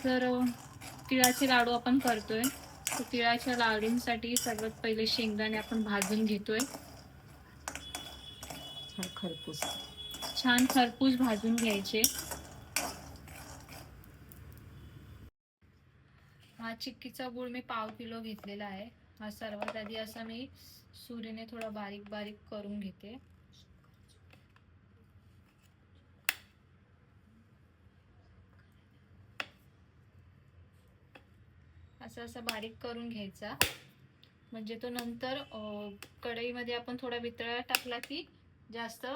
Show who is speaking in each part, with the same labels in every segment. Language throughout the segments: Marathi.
Speaker 1: तर तिळाचे लाडू आपण करतोय. तर तिळाच्या लाडूंसाठी सर्वात पहिले शेंगदाणे आपण भाजून घेतोय.
Speaker 2: हा खरपूस.
Speaker 1: छान खरपूस भाजून घ्यायचे. हा चिक्कीचा गुळ मी पाव किलो घेतलेला आहे. हा सर्वात आधी असा मी सुरीने थोडा बारीक बारीक करून घेते. असं असं बारीक करून घ्यायचा. म्हणजे तो नंतर कढईमध्ये आपण थोडा वितळा टाकला की जास्त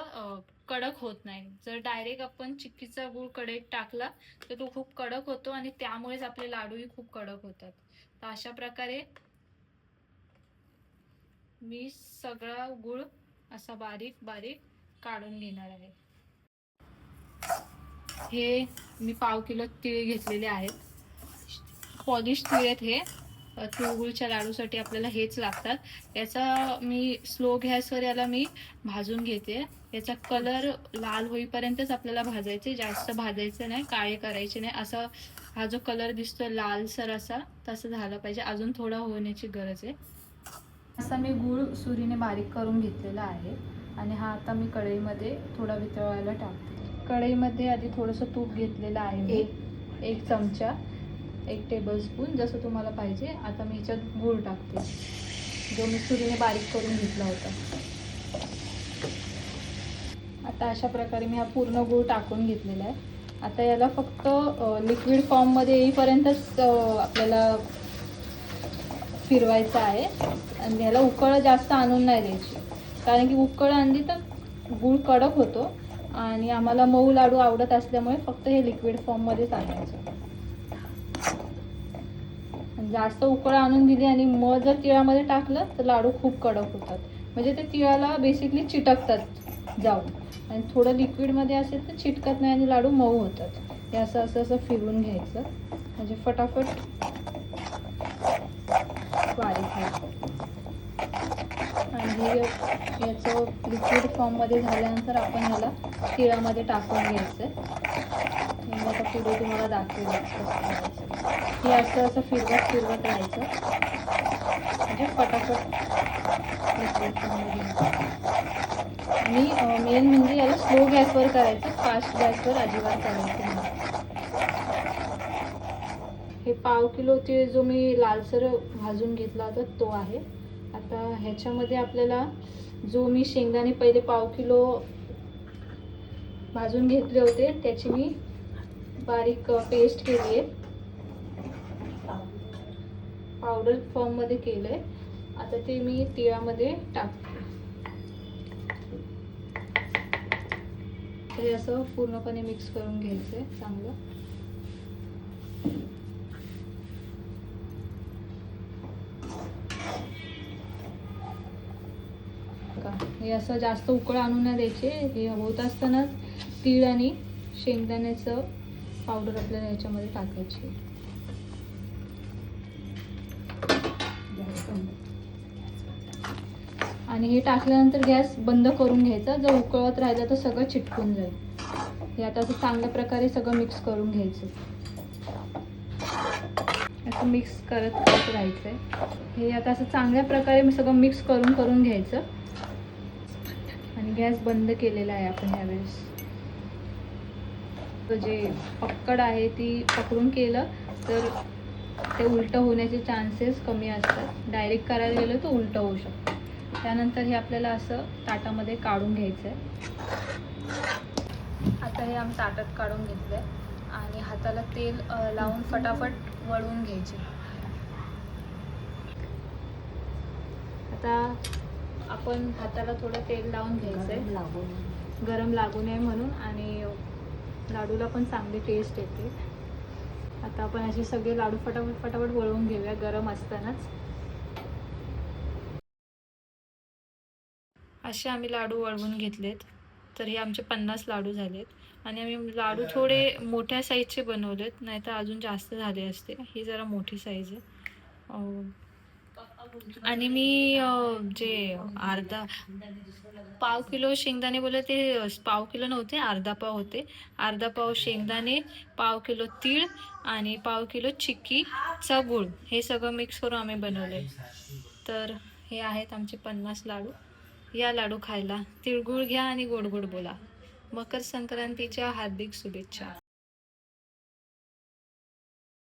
Speaker 1: कडक होत नाही. जर डायरेक्ट आपण चिक्कीचा गूळ कढईत टाकला तर तो खूप कडक होतो आणि त्यामुळेच आपले लाडूही खूप कडक होतात. तर अशा प्रकारे मी सगळा गूळ असा बारीक बारीक काढून घेणार आहे. हे मी पाव किलो तिळ घेतलेले आहेत. पॉलिश तीळ आहेत हे तिळगुळच्या लाडूसाठी आपल्याला हेच लागतात. याचा मी स्लो गॅसवर याला मी भाजून घेते. याचा कलर लाल होईपर्यंतच आपल्याला भाजायचे. जास्त भाजायचं नाही काळे करायचे नाही. असा हा जो कलर दिसतो लालसर असा तसं झाला पाहिजे. अजून थोडा होण्याची गरज आहे. असा मी गूळ सुरीने बारीक करून घेतलेला आहे. आणि हा आता मी कढईमध्ये थोडा वितळवायला टाकते. कढईमध्ये आधी थोडंसं तूप घेतलेलं आहे एक चमचा. एक टेबलस्पून जसं तुम्हाला पाहिजे. आता मी ह्याच्यात गूळ टाकते. जो मी सुरीने बारीक करून घेतला होता. आता अशा प्रकारे मी हा पूर्ण गूळ टाकून घेतलेला आहे. आता याला फक्त लिक्विड फॉर्ममध्ये येईपर्यंतच आपल्याला फिरवायचं आहे. आणि ह्याला उकळं जास्त आणून नाही द्यायची. कारण की उकळ आणली तर गूळ कडक होतो. आणि आम्हाला मऊ लाडू आवडत असल्यामुळे फक्त हे लिक्विड फॉर्ममध्येच आणायचं. जास्त उकळ आणून दिली आणि मग जर तिळामध्ये टाकलं तर लाडू खूप कडक होतात. म्हणजे ते तिळाला बेसिकली चिटकतात जाऊन. आणि थोडं लिक्विडमध्ये असेल तर चिटकत नाही आणि लाडू मऊ होतात. हे असं असं असं फिरवून घ्यायचं. म्हणजे फटाफट बारीक आणि याचं लिक्विड फॉर्ममध्ये झाल्यानंतर आपण ह्याला तिळामध्ये टाकून घ्यायचं मी आता पुढे तुम्हाला दाखवेल हे असं असं फिरवत फिरवत राहायचं. म्हणजे फटाफट मी मेन म्हणजे याला स्लो गॅसवर करायचं फास्ट गॅसवर अजिबात करायचं हे पाव किलो तीळ जो मी लालसर भाजून घेतला होता तो आहे. आता ह्याच्यामध्ये आपल्याला जो मी शेंगदाणे पहिले पाव किलो भाजून घेतले होते त्याची मी बारीक पेस्ट केली आहे. पावडर फॉर्ममध्ये केलं आहे आता ते मी तिळामध्ये टाकते. हे असं पूर्णपणे मिक्स करून घ्यायचं आहे चांगलं. हे असं जास्त उकळ आणून नाही द्यायचे. हे होत असतानाच तीळ आणि शेंगदाण्याचं पावडर आपल्याला याच्यामध्ये टाकायची. आणि हे टाकल्यानंतर गॅस बंद करून घ्यायचा. जर उकळत राहिलं तर सगळं चिटकून जाईल. हे आता असं चांगल्या प्रकारे सगळं मिक्स करून घ्यायचं. असं मिक्स करत करत राहायचं हे आता असं चांगल्या प्रकारे सगळं मिक्स करून करून घ्यायचं. गॅस बंद केलेला आहे आपण ह्यावेळेस. जे पक्कड आहे ती पकडून केलं तर ते उलटं होण्याचे चान्सेस कमी असतात. डायरेक्ट करायला गेलं तर उलटं होऊ शकतं. त्यानंतर हे आपल्याला असं ताटामध्ये काढून घ्यायचं आहे आता हे आम्ही ताटात काढून घेतलं आहे आणि हाताला तेल लावून फटाफट वळवून घ्यायचे. आता आपण हाताला थोडं तेल लावून घ्यायचं आहे गरम लागू नये म्हणून आणि लाडूला पण चांगली टेस्ट येते. आता आपण असे सगळे लाडू फटाफट फटाफट वळवून घेऊया गरम असतानाच. असे आम्ही लाडू वळवून घेतलेत. तर हे आमचे पन्नास लाडू झालेत. आणि आम्ही लाडू थोडे मोठ्या साईजचे बनवलेत नाहीतर अजून जास्त झाले असते. ही जरा मोठी साईज आहे. आणि मी जे अर्धा पाव किलो शेंगदाणे बोलले ते पाव किलो नव्हते अर्धा पाव होते. अर्धा पाव शेंगदाणे पाव किलो तीळ आणि पाव किलो चिक्कीचा गूळ हे सगळं मिक्स करून आम्ही बनवले तर हे आहेत आमचे पन्नास लाडू. या लाडू खायला तिळगुळ घ्या आणि गोडगोड बोला. मकर संक्रांतीच्या हार्दिक शुभेच्छा.